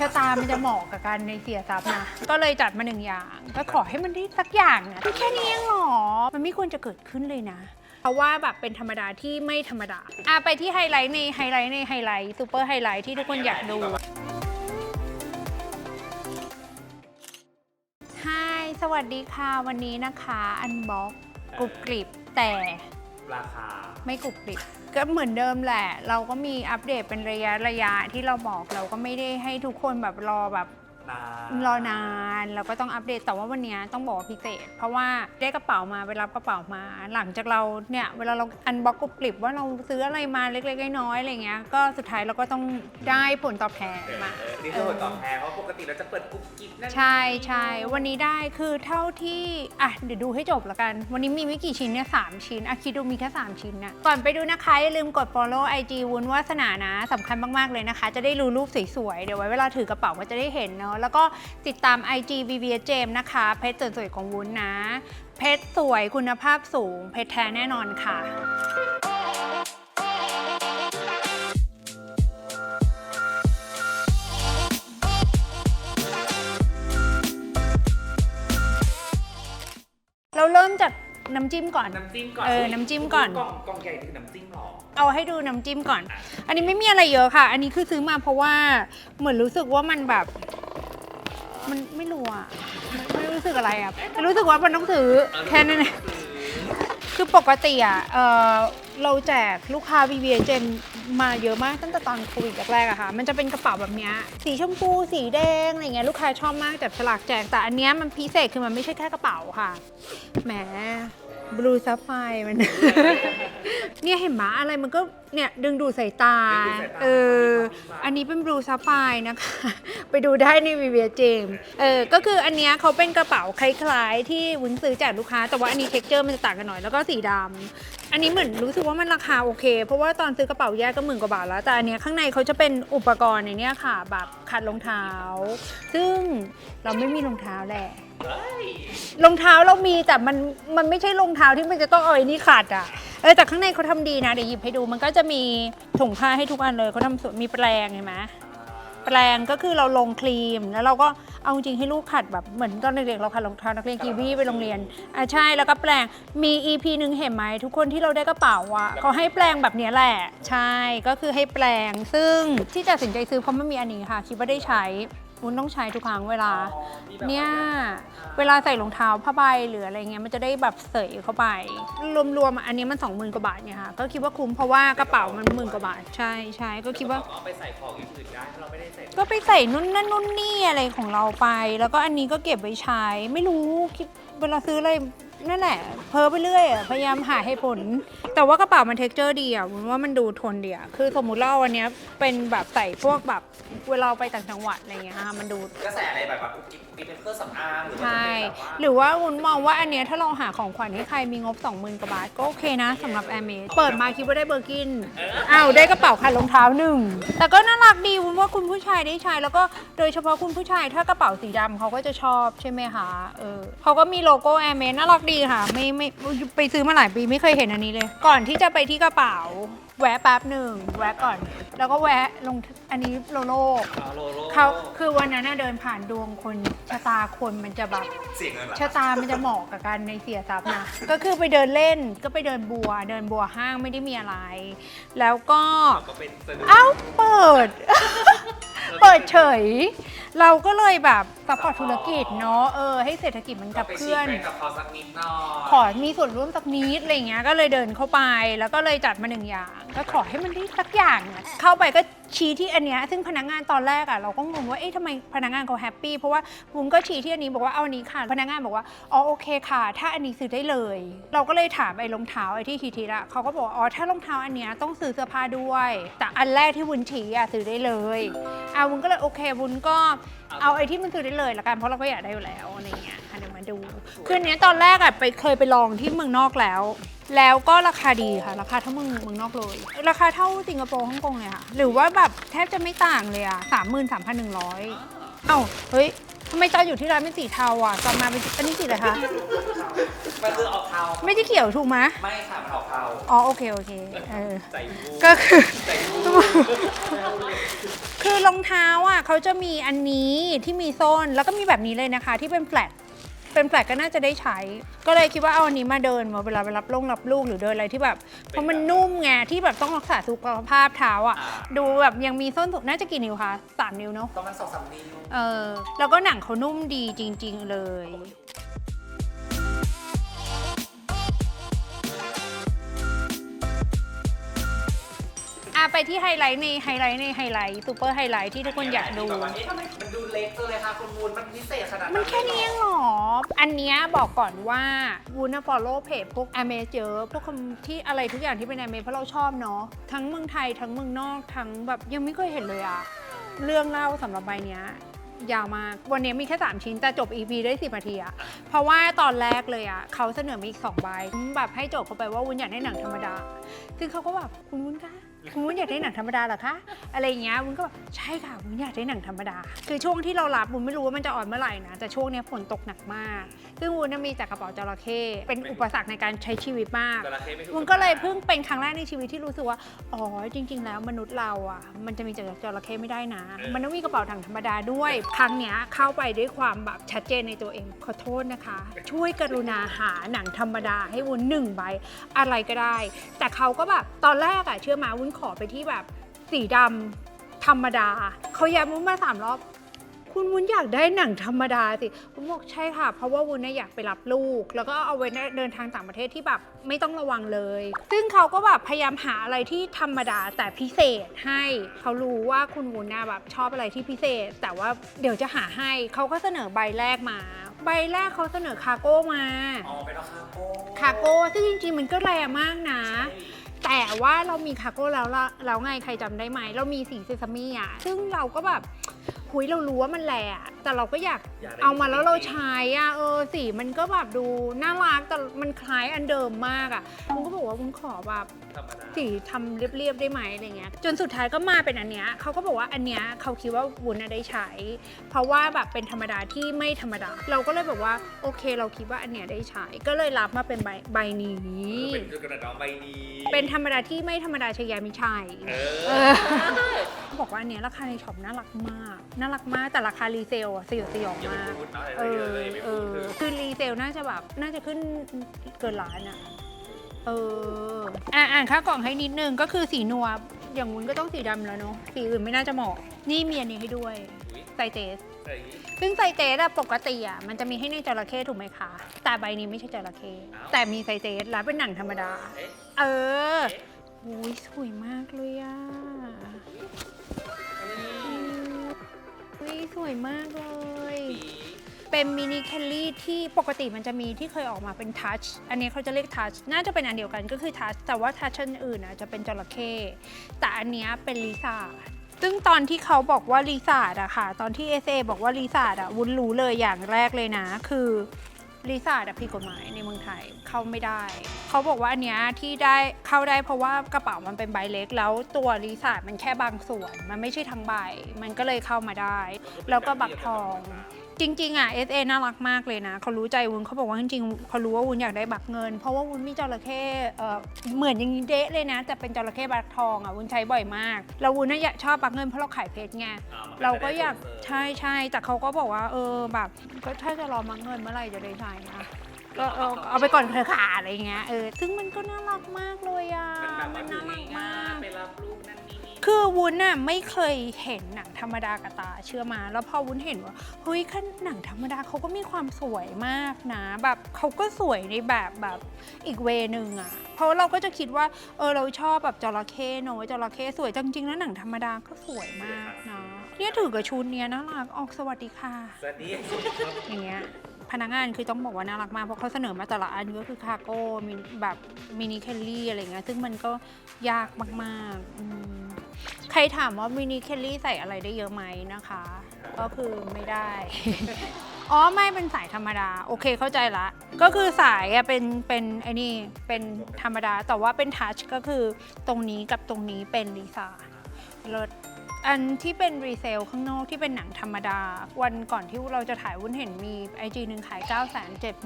ชะตามันจะเหมาะกับการในเสียทรัพย์นะ ก็เลยจัดมาหนึ่งอย่าง ก็ขอให้มันได้สักอย่างนะแค่นี้เองเหรอ มันไม่ควรจะเกิดขึ้นเลยนะ เพราะว่าแบบเป็นธรรมดาที่ไม่ธรรมดาอะไปที่ไฮไลท์ในไฮไลท์ในไฮไลท์ซูเปอร์ไฮไลท์ที่ทุกคนอยากดูฮายสวัสดีค่ะ วันนี้นะคะ อันบ็อกกรุบกริบแต่ราคา ไม่กรุบกริบ ก็เหมือนเดิมแหละ เราก็มีอัปเดตเป็นระยะระยะที่เราบอกเราก็ไม่ได้ให้ทุกคนแบบรอแบบ นาน รอนานเราก็ต้องอัปเดตแต่ว่าวันนี้ต้องบอกว่าพิเศษ เพราะว่าได้กระเป๋ามาไปรับกระเป๋ามา หลังจากเราเนี่ยเวลาเราอันบ็อกกรุบกริบว่าเราซื้ออะไรมาเล็กๆน้อยๆอะไรเงี้ยก็สุดท้ายเราก็ต้องได้ผลตอบแทนมา เออนี่คือผลตอบแทนเพราะปกติเราจะเปิดกุ๊กกิ๊บนั่นใช่ใช่วันนี้ได้คือเท่าที่อะเดี๋ยวดูให้จบละกัน วันนี้มีไม่กี่ชิ้นเนี่ยสามชิ้นอะคิดดูมีแค่3ชิ้นนะก่อนไปดูนะคะอย่าลืมกด follow IG วุ้นวาสนานะสำคัญมากๆเลยนะคะ จะได้รู้รูปสวยๆเดี๋ยวไว้เวลาถือกระเป๋าก็จะได้เห็นเนาะแล้วก็ติดตาม IG v v s James นะคะ เพชรสวยๆของวุ้นนะ เพชรสวยคุณภาพสูง เพชรแท้แน่นอนค่ะเราเริ่มจากน้ำจิ้มก่อน น้ำจิ้มก่อนเออน้ำจิ้มก่อน กล่องกล่องใหญ่คือน้ำจิ้มหรอ เอาให้ดูน้ำจิ้มก่อน อันนี้ไม่มีอะไรเยอะค่ะ อันนี้คือซื้อมาเพราะว่าเหมือนรู้สึกว่ามันแบบ มันไม่รู้อะมันไม่รู้สึกอะไรอะรู้สึกว่ามันต้องซื้อแค่นั้นเองคือปกติอะเออเราแจกลูกค้า v v j มาเยอะมากตั้งแต่ตอนโควิดแรกๆอะค่ะ มันจะเป็นกระเป๋าแบบเนี้ยสีชมพูสีแดงอะไรเงี้ยลูกค้าชอบมากจับฉลากแจกแต่อันเนี้ยมันพิเศษคือมันไม่ใช่แค่กระเป๋าค่ะแหม บลูซัฟไฟมัน เนี่ยเห็นไหมอะไรมันก็เนี่ยดึงดูดสายตาดึงดูดสายตาเออ อันนี้เป็นบลูซัฟไฟนะคะ ไปดูได้ในวีเวียเจมเออ ก็คืออันเนี้ยเขาเป็นกระเป๋าคล้ายๆ ที่วุ้นซื้อจากลูกค้า แต่ว่าอันนี้เท็กเจอร์มันจะต่างกันหน่อยแล้วก็สีดำอันนี้เหมือนรู้สึกว่ามันราคาโอเค เพราะว่าตอนซื้อกระเป๋าแยกก็หมื่นกว่าบาทแล้ว แต่อันเนี้ยข้างในเขาจะเป็นอุปกรณ์ในเนี้ยค่ะแบบขัดรองเท้า ซึ่งเราไม่มีรองเท้าแหละเฮ้ย รองเท้าเรามีแต่มันมันไม่ใช่รองเท้าที่มันจะต้องเอาไอ้นี่ขัดอะเออแต่ข้างในเขาทำดีนะเดี๋ยวหยิบให้ดูมันก็จะมีถุงผ้าให้ทุกอันเลยเขาทำสวยมีแปรงเห็นไหมแปรงก็คือเราลงครีมแล้วเราก็เอาจริงให้ลูกขัดแบบเหมือนตอนเด็กๆเราขัดรองเท้านักเรียนกีวีไปโรงเรียนอะใช่แล้วก็แปรงมี EP หนึ่งเห็นไหมทุกคนที่เราได้กระเป๋าอะเขาให้แปรงแบบเนี้ยแหละ ใช่ก็คือให้แปรงซึ่งที่ตัดสินใจซื้อเพราะมันมีอันนี้ค่ะคิดว่าได้ใช้ วุ้นต้องใช้ทุกครั้งเวลา เนี่ย เวลาใส่รองเท้าผ้าใบหรืออะไรเงี้ยมันจะได้แบบเสยเข้าไป รวมๆอะอันนี้มัน20,000กว่าบาทเนี่ยค่ะก็คิดว่าคุ้มเพราะว่ากระเป๋ามันหมื่นกว่าบาทใช่ใช่ก็คิดว่าเอาไปใส่ของอย่างอื่นได้ถ้าเราไม่ได้ใส่ก็ไปใส่นู่นนั่นนู่นนี่อะไรของเราไป แล้วก็อันนี้ก็เก็บไว้ใช้ไม่รู้คิดเวลาซื้ออะไร นั่นแหละ เพ้อไปเรื่อยอะพยายามหาให้ผล แต่ว่ากระเป๋ามันเท็กเจอร์ดีอะผมว่ามันดูทนดีอะคือสมมุติเราวันเนี้ยเป็นแบบใส่พวกแบบเวลาเราไปต่างจังหวัดอะไรเงี้ยค่ะมันดู ก็ใส่อะไรแบบว่ากุ๊กกิ๊บ กุ๊กกิ๊บเป็นเครื่องสำอางหรือว่าใช่จะเป็นแบบว่าหรือว่าวุ้นมองว่าอันเนี้ยถ้าเราหาของขวัญให้ใครมีงบ 20,000กว่าบาทก็โอเคนะสำหรับแอร์เมสเปิดมาคิดว่าได้เบอร์กินอ้าวได้กระเป๋าคันรองเท้าหนึ่ง แต่ก็น่ารักดีวุ้นว่าคุณผู้ชายได้ใช้แล้วก็โดยเฉพาะคุณผู้ชายถ้ากระเป๋าสีดำเขาก็จะชอบใช่ไหมคะเออเขาก็มีโลโก้แอร์เมสน่ารักดีค่ะ ไม่ไม่ไปซื้อมาหลายปีไม่เคยเห็นอันนี้เลย ก่อนที่จะไปที่กระเป๋า แวะแป๊บหนึ่งแวะก่อน แล้วก็แวะลงอันนี้โลโลเอาโลโลเขาคือวันนั้นน่ะเดินผ่านดวงคนชะตาคนมันจะแบบเสียเงินเหรอชะตามันจะเหมาะกับการในเสียทรัพย์นะก็คือไปเดินเล่นก็ไปเดินบัว เดินบัวห้างไม่ได้มีอะไร แล้วก็ ก็เป็นสะดุดเอ้าเปิด เปิดเฉยเราก็เลยแบบซัพพอร์ตธุรกิจเนาะเออให้เศรษฐกิจมันกับไปเคลื่อนชิมไปกับเขาสักนิดหน่อย ขอมีส่วนร่วมสักนิดอะไรเงี้ย ก็เลยเดินเข้าไป แล้วก็เลยจัดมาหนึ่งอย่าง ก็ขอให้มันได้สักอย่างอะเข้าไปก็ชี้ที่อันเนี้ย ซึ่งพนักงานตอนแรกอะเราก็งงว่า เอ๊ะทำไมพนักงานเขาแฮปปี้ เพราะว่าบุ้มก็ชี้ที่อันนี้บอกว่าเอาอันนี้ค่ะ พนักงานบอกว่า อ๋อโอเคค่ะ ถ้าอันนี้ซื้อได้เลย เราก็เลยถามไอ้รองเท้าไอ้ที่ทีทีละเขาก็บอกว่าอ๋อ ถ้ารองเท้าอันเนี้ยต้องซื้อเสื้อผ้าด้วย แต่อันแรกที่วุ้นชี้อะซื้อได้เลย อะวุ้นก็เลยโอเควุ้นก็เอาไอ้ที่มันซื้อได้เลยละกันเพราะเราก็อยากได้อยู่แล้วอะไรเงี้ยอะเดี๋ยวมาดู คืออนเนี้ยตอนแรกอะไปเคยไปลองที่เมืองนอกแล้ว แล้วก็ราคาดีค่ะ ราคาเท่าเมืองเมืองนอกเลย ราคาเท่าสิงคโปร์ฮ่องกงเลยค่ะ หรือว่าแบบแทบจะไม่ต่างเลยอะสามหมื่นสามพันหนึ่งร้อยเอ้าเฮ้ย ทำไมจออยู่ที่ร้านเป็นสีเทาอะจอมาเป็นอันนี้สีอะไรคะ มันคือออกเทาไม่ได้เขียวถูกไหมไม่ค่ะมันออกเทาอ๋อโอเคโอเคเออ ใส่บูก็คือ ใส่บูคือรองเท้าอะเขาจะมีอันนี้ที่มีโซนแล้วก็มีแบบนี้เลยนะคะ ที่เป็นแฟลต เป็นแฟลตก็น่าจะได้ใช้ ก็เลยคิดว่าเอาอันนี้มาเดินมาเวลาไปรับลงรับลูกหรือเดินอะไรที่แบบ เพราะมันนุ่มไงที่แบบต้องรักษาสุขภาพเท้าอะอ่าดูแบบยังมีส้นสูงน่าจะกี่นิ้วคะสามนิ้วเนาะประมาณสองสามนิ้วเออแล้วก็หนังเขานุ่มดีจริง ๆ เลยอะไปที่ไฮไลท์ในไฮไลท์ในไฮไลท์ซูเปอร์ไฮไลท์ที่ทุกคนอยากดูแบบว่าเอ๊ะทำไมมันดู เล็กจังเลยคะคุณมูลมันพิเศษขนาดมันแค่นี้เองเหรอ อันเนี้ยบอกก่อนว่าวูน่าฟอลโล่เพจพวกอเมเจอร์พวกคำที่อะไรทุกอย่างที่เป็นอเมเพราะเราชอบเนาะ ทั้งเมืองไทยทั้งเมืองนอกทั้งแบบยังไม่เคยเห็นเลยอะเรื่องเล่าสำหรับใบเนี้ยยาวมาก วันนี้มีแค่ 3 ชิ้น แต่จบ EP ได้ 10นาทีอะเพราะว่าตอนแรกเลยอะเขาเสนอมาอีก2ใบแบบให้โจทย์เขาไปว่าวุ้นอยากได้หนังธรรมดา ซึ่งเขาก็แบบคุณวุ้นคะ คุณวุ้นอยากได้หนังธรรมดาเหรอคะอะไรอย่างเงี้ยวุ้นก็แบบใช่ค่ะวุ้นอยากได้หนังธรรมดา คือช่วงที่เรารับวุ้นไม่รู้ว่ามันจะออนเมื่อไหร่นะแต่ช่วงเนี้ยฝนตกหนักมาก ซึ่งวุ้นน่ะมีจากกระเป๋าจระเข้เป็นอุปสรรคในการใช้ชีวิตมาก จระเข้ไม่ถูวุ้นก็เลยเพิ่งเป็นครั้งแรกในชีวิตที่รู้สึกว่า อ๋อ จริง ๆ แล้วมนุษย์เราอะ มันจะมีจากจระเข้ไม่ได้นะ มันต้องมีกระเป๋าถังธรรมดาด้วย ครั้งเนี้ยเข้าไปด้วยความแบบชัดเจนในตัวเอง ขอโทษนะคะ ช่วยกรุณาหาหนังธรรมดาให้วุ้นหนึ่งใบอะไรก็ได้ แต่เขาก็แบบตอนแรกอะเชื่อมาวุ้นขอไปที่แบบสีดำธรรมดา เขาย้ำวุ้นมาสามรอบ คุณวุ้นอยากได้หนังธรรมดาสิผมบอกใช่ค่ะ เพราะว่าวุ้นน่ะอยากไปรับลูก แล้วก็เอาไว้เดินทางต่างประเทศที่แบบไม่ต้องระวังเลย ซึ่งเขาก็แบบพยายามหาอะไรที่ธรรมดาแต่พิเศษให้ เขารู้ว่าคุณวุ้นน่ะแบบชอบอะไรที่พิเศษ แต่ว่าเดี๋ยวจะหาให้ เขาก็เสนอใบแรกมา ใบแรกเขาเสนอคาร์โก้มา อ๋อเป็นราคาโก้คาร์โก้ซึ่งจริงๆมันก็แรงมากนะ แต่ว่าเรามีคาร์โก้แล้วแล้วไงใครจำได้ไหมเรามีสีเซซามิอะซึ่งเราก็แบบหุยเรารู้ว่ามันแหละแต่เราก็อยากยกได้เอามาแล้วเราใช้อะเออสีมันก็แบบดูน่ารักแต่มันคล้ายอันเดิมมากอะมึงก็บอกว่ามึงขอแบบธรรมดา สีทำเรียบๆได้ไหมอะไรเงี้ยจนสุดท้ายก็มาเป็นอันเนี้ยเขาก็บอกว่าอันเนี้ยเขาคิดว่าวุ้นน่ะได้ใช้ เพราะว่าแบบเป็นธรรมดาที่ไม่ธรรมดา เราก็เลยบอกว่าโอเค เราคิดว่าอันเนี้ยได้ใช้ ก็เลยรับมาเป็นใบใบนี้ เป็นกระดาษใบนี้เป็นธรรมดาที่ไม่ธรรมดาชยามิชัยเอเอออ บอกว่าอันเนี้ยราคาในช็อปน่ารักมาก น่ารักมากแต่ราคารีเซลอะสยดสยองอย่าไปมาก พูดนะเอเยออะเลยไม่เอพูดอถึงคือรีเซลน่าจะแบบน่าจะขึ้นเกินล้านอะเอออะอ่านค่ากล่องให้นิดนึงก็คือสีนัวอย่างวุ้นก็ต้องสีดำแล้วเนาะสีอื่นไม่น่าจะเหมาะ นี่มีอันนี้ให้ด้วยอุ๊ยไซเตสใส่อย่างงี้ ซึ่งไซเตสอะปกติอะมันจะมีให้ในจระเข้ถูกไหมคะ แต่ใบนี้ไม่ใช่จระเข้อ้าว แต่มีไซเตสแล้วเป็นหนังธรรมดา เอ๊ะเออเอ๊ะ โอ้ยสวยมากเลยอะ วิสวยมากเลยปีเป็นมินิแคลลี่ที่ปกติมันจะมีที่เคยออกมาเป็นทัช อันนี้เขาจะเรียกทัช น่าจะเป็นอันเดียวกันก็คือทัช แต่ว่าทัชอันอื่นอะจะเป็นจระเข้ แต่อันเนี้ยเป็นลิซ่าซึ่งตอนที่เขาบอกว่าลิซ่าอะค่ะ ตอนที่ SA บอกว่าลิซ่าอะวุ้นรู้เลยอย่างแรกเลยนะ คือ ลิซ่าอะผิดกฎหมายในเมืองไทยเข้าไม่ได้ เขาบอกว่าอันเนี้ยที่ได้เข้าได้เพราะว่ากระเป๋ามันเป็นใบเล็ก แล้วตัวลิซ่ามันแค่บางส่วน มันไม่ใช่ทั้งใบ มันก็เลยเข้ามาได้ แล้วก็บักทอง จริงๆอะ SA น่ารักมากเลยนะเขารู้ใจวุ้นเขาบอกว่าจริงๆเขารู้ว่าวุ้นอยากได้บักเงิน เพราะว่าวุ้นมีจระเข้เอ่อเหมือนอย่างนี้เดะเลยนะแต่เป็นจระเข้บักทองอะวุ้นใช้บ่อยมากแล้ววุ้นน่ะอยากชอบบักเงินเพราะเราขายเพชรไงอ่มันเราก็อยากไม่ได้ส่งเสริมใช่ใช่แต่เขาก็บอกว่าเออแบบก็ถ้าจะรอบักเงินเมื่อไหร่จะได้ใช้นะก็เออเอาไปก่อนเถอะค่ะอะไรเงี้ยเออซึ่งมันก็น่ารักมากเลยอะมันแบบว่าน่ารักมากไปรับลูกนั่นนี่นี่ คือวุ้นน่ะไม่เคยเห็นหนังธรรมดากับตาเชื่อมา แล้วพอวุ้นเห็นว่าเฮ้ยขั้นหนังธรรมดาเขาก็มีความสวยมากนะแบบเขาก็สวยในแบบแบบอีกเวนึงอะ่ะ เพราะเราก็จะคิดว่าเออเราชอบแบบจระเข้เนอะจระเข้สวยจริงๆแล้วหนังธรรมดาก็สวยมากนะเนี่ยถือกับชุดเนี้ยน่ารักออกสวัสดีค่ะสวัสดีครับอย่างเงี้ยพนักงานคือต้องบอกว่าน่ารักมาก เพราะเขาเสนอมาแต่ละอันก็คือคาร์โก้มินแบบมินิแคลลี่อะไรเงี้ยซึ่งมันก็ยากมากๆอืม ใครถามว่ามินิแคลลี่ใส่อะไรได้เยอะไหมนะคะ ก็คือไม่ได้ อ๋อไม่เป็นสายธรรมดา โอเคเข้าใจละ ก็คือสายอะเป็นเป็นไอ้นี่เป็นธรรมดา แต่ว่าเป็นทัชก็คือตรงนี้กับตรงนี้เป็นลิซ่าเลิศอันที่เป็นรีเซลข้างนอกที่เป็นหนังธรรมดา วันก่อนที่เราจะถ่ายวุ้นเห็นมีไอจีหนึ่งขาย 9 7 9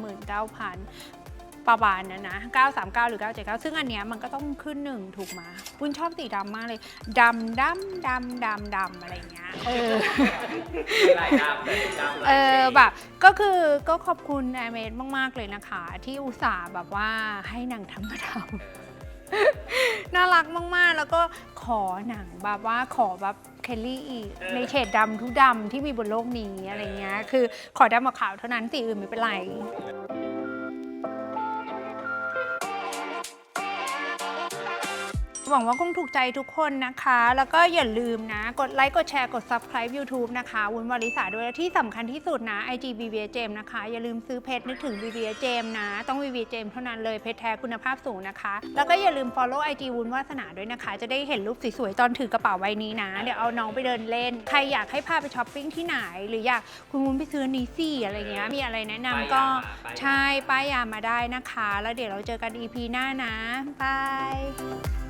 0 0 0 ประมาณนั้นนะ939 หรือ 979 ซึ่งอันเนี้ยมันก็ต้องขึ้นหนึ่งถูกไหมวุ้นชอบสีดำมากเลยดำดำดำดำดำอะไรอย่างเงี้ยเออมีหลายดำเลยดำหลายเออสี แบบก็คือก็ขอบคุณแอร์เมดมาก ๆ เลยนะคะ ที่อุตส่าห์แบบว่าให้หนังทำมาทำ น่ารักมาก ๆ แล้วก็ขอหนังแบบว่าขอแบบเคลลี่อีกในเฉดดำทุกดำที่มีบนโลกนี้อะไรเงี้ย คือขอดำกับขาวเท่านั้นสีอื่นไม่เป็นไร หวังว่าคงถูกใจทุกคนนะคะ แล้วก็อย่าลืมนะ กดไลค์กดแชร์กด subscribe YouTube นะคะวุ้นวลิสาด้วยและที่สำคัญที่สุดนะ IG BBA Gem นะคะ อย่าลืมซื้อเพชรนึกถึง BBA Gem นะ ต้อง BBA Gem เท่านั้นเลยเพชรแท้คุณภาพสูงนะคะ แล้วก็อย่าลืม follow IG วุ้นวาสนาด้วยนะคะ จะได้เห็นรูปสวยๆตอนถือกระเป๋าใบนี้นะ เดี๋ยวเอาน้องไปเดินเล่น ใครอยากให้พาไปช้อปปิ้งที่ไหน หรืออยากคุณวุ้นไปซื้ออนนี้สิอะไรเงี้ยมีอะไรแนะนำก็ป้ายยามาป้ายยาใช่ป้ายยามาได้นะคะ แล้วเดี๋ยวเราเจอกัน EP หน้านะบาย